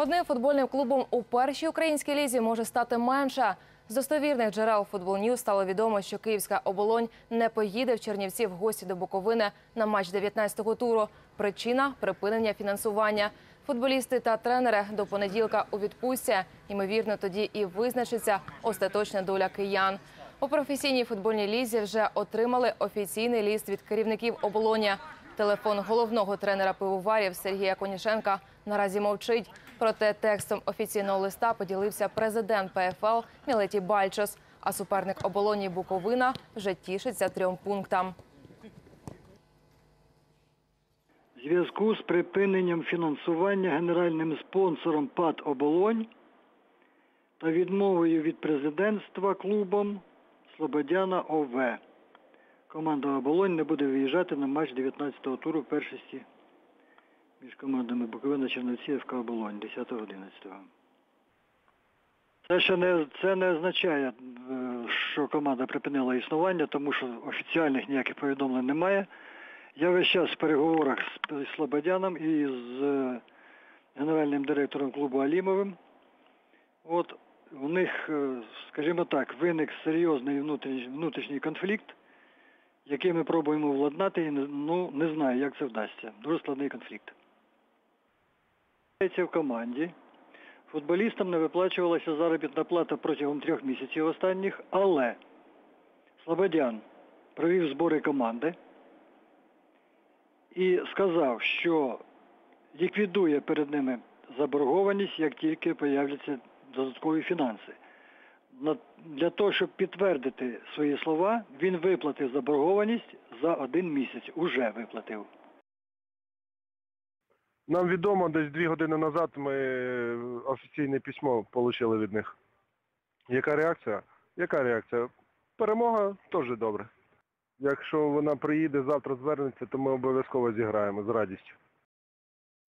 Одним футбольним клубом у першій українській лізі може стати менше. З достовірних джерел Футбол Ньюз стало відомо, що київська оболонь не поїде в Чернівці в гості до Буковини на матч 19-го туру. Причина припинення фінансування. Футболісти та тренери до понеділка у відпустці. Ймовірно, тоді і визначиться остаточна доля киян. У професійній футбольній лізі вже отримали офіційний ліст від керівників оболоня. Телефон головного тренера пивоварів Сергія Конішенка наразі мовчить. Проте текстом офіційного листа поділився президент ПФЛ Мілеті Бальчос. А суперник оболоні Буковина вже тішиться трьом пунктам. Зв'язку з припиненням фінансування генеральним спонсором ПАД «Оболонь» та відмовою від президентства клубом Слободяна ОВ. Команда «Оболонь» не буде виїжджати на матч 19-го туру першості між командами Буковина Чернівці ФК «Оболонь» 10-11. Це ще не, це не означає, е, що команда припинила існування, тому що офіціальних ніяких повідомлень немає. Я весь час в переговорах з Слободяном і з е, генеральним директором клубу Алімовим. От у них, е, скажімо так, виник серйозний внутрішній конфлікт, який ми пробуємо владнати, і ну, не знаю, як це вдасться. Дуже складний конфлікт. В команді футболістам не виплачувалася заробітна плата протягом трьох місяців останніх, але Слободян провів збори команди і сказав, що ліквідує перед ними заборгованість, як тільки появляться додаткові фінанси. Для того, щоб підтвердити свої слова, він виплатив заборгованість за один місяць. Уже виплатив. Нам відомо, десь дві години назад ми офіційне письмо отримали від них. Яка реакція? Яка реакція? Перемога теж добре. Якщо вона приїде, завтра звернеться, то ми обов'язково зіграємо з радістю.